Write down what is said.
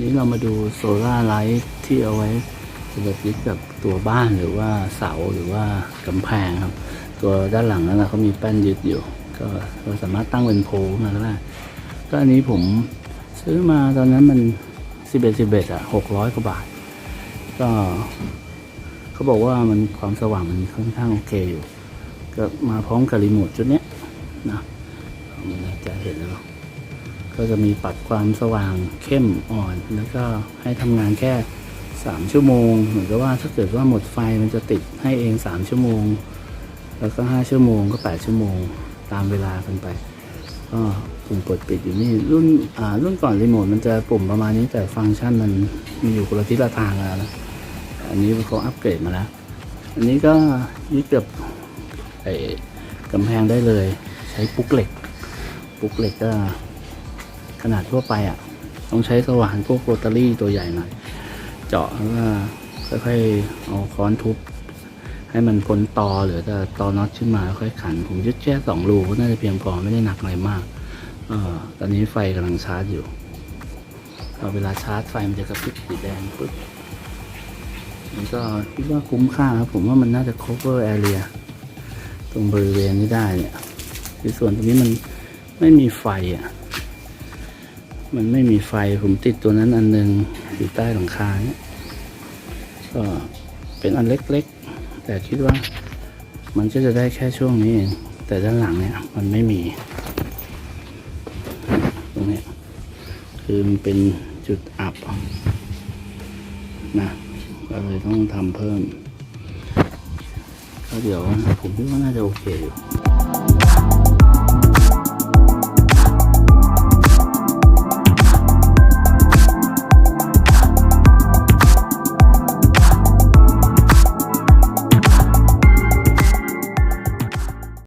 นี่เรามาดูโซล่าร์ไลท์ที่เอาไว้สำหรับยึดกับตัวบ้านหรือว่าเสาหรือว่ากำแพงครับ ตัวด้านหลังนั้นนะเขามีแป้นยึดอยู่ ก็เราสามารถตั้งเป็นโพลมาก็ได้ก็อันนี้ผมซื้อมาตอนนั้นมันสิบเอ็ดสิบเอ็ดอะหกร้อยกว่าบาท ก็เขาบอกว่ามันความสว่างมันค่อนข้างโอเคอยู่ ก็มาพร้อมกับรีโมทชุดนี้นะมันจะเห็นแล้ว ก็จะมีปรับความสว่างเข้มอ่อน แล้วก็ให้ทำงานแค่สามชั่วโมง เหมือนกับว่าถ้าเกิดว่าหมดไฟมันจะติดให้เองสามชั่วโมง แล้วก็ห้าชั่วโมงก็แปดชั่วโมงตามเวลากันไป ก็ปุ่มเปิดปิดอยู่นี่รุ่นอ่ารุ่นก่อนรีโมทมันจะปุ่มประมาณนี้แต่ฟังก์ชันมันมีอยู่คนละทิศละทางแล้วนะอันนี้เขาอัปเกรดมาแล้ว อันนี้ก็ยึดกับไอ้กำแพงได้เลย ใช้ปุ๊กเหล็ก ปุ๊กเหล็กก็ ขนาดทั่วไปอะ ต้องใช้สว่านพวกโรตารี่ตัวใหญ่หน่อย เจาะแล้วก็ค่อยๆเอาค้อนทุบ ให้มันพ้นตอหรือแต่ตอน็อตขึ้นมาค่อยขัน ผมยึดแค่สองรูก็น่าจะเพียงพอไม่ได้หนักอะไรมากออตอนนี้ไฟกำลังชาร์จอยู่พอเวลาชาร์จไฟมันจะกระพริบสีแดงปึ๊บมันก็คิดว่าคุ้มค่าครับผมว่ามันน่าจะ cover area ตรงบริเวณนี้ได้เนี่ยคือส่วนตรงนี้มันไม่มีไฟอะ มันไม่มีไฟผมติดตัวนั้นอันหนึ่งอยู่ใต้หลังคาเนี่ยก็เป็นอันเล็กๆ แต่คิดว่ามันก็จะได้แค่ช่วงนี้เองแต่ด้านหลังเนี่ยมันไม่มี ตรงเนี้ยคือมันเป็นจุดอับนะก็เลยต้องทำเพิ่มก็เดี๋ยวผมคิดว่าน่าจะโอเคอยู่